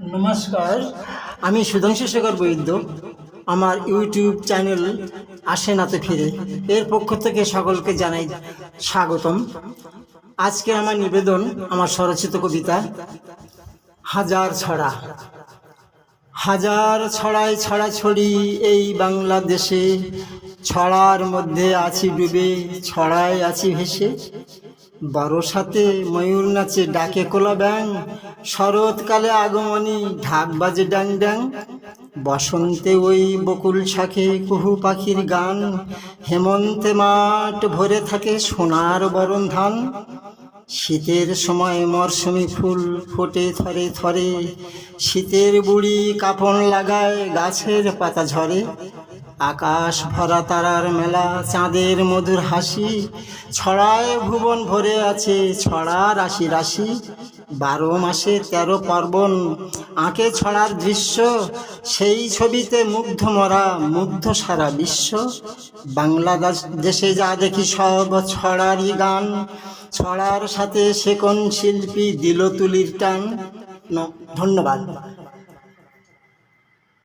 নমস্কার, আমি সুধাংশু শেখর বৈদ্য। আমার ইউটিউব চ্যানেল আসে না তো ফিরে। এর পক্ষ থেকে সকলকে জানাই স্বাগতম। আজকে আমার নিবেদন, আমার স্বরচিত কবিতা, হাজার ছড়া। হাজার ছড়ায় ছড়া ছড়ি এই বাংলাদেশে। ছড়ার মধ্যে আছি ডুবে, ছড়ায় আছি ভেসে। বরসাতে ময়ূর নাচে ডাকে কোলা ব্যাং, শরৎকালে আগমনী ঢাক বাজে ড্যাং ড্যাং। বসন্তে ওই বকুল শাখে কুহু পাখির গান, হেমন্তে মাঠ ভরে থাকে সোনার বরণ ধান। শীতের সময় মরশুমি ফুল ফোটে থরে থরে, শীতের বুড়ি কাপড় লাগায় গাছের পাতা ঝরে। আকাশ ভরা তারার মেলা, চাঁদের মধুর হাসি। ছড়ায় ভুবন ভরে আছে, ছড়া রাশি রাশি। বারো মাসে তেরো পার্বণ, আঁকে ছড়ার দৃশ্য। সেই ছবিতে মুগ্ধ মরা, মুগ্ধ সারা বিশ্ব। বাংলাদেশ দেশে যা দেখি সব ছড়ারই গান। ছড়ার সাথে সে কোন শিল্পী দিল তুলির টান? ধন্যবাদ।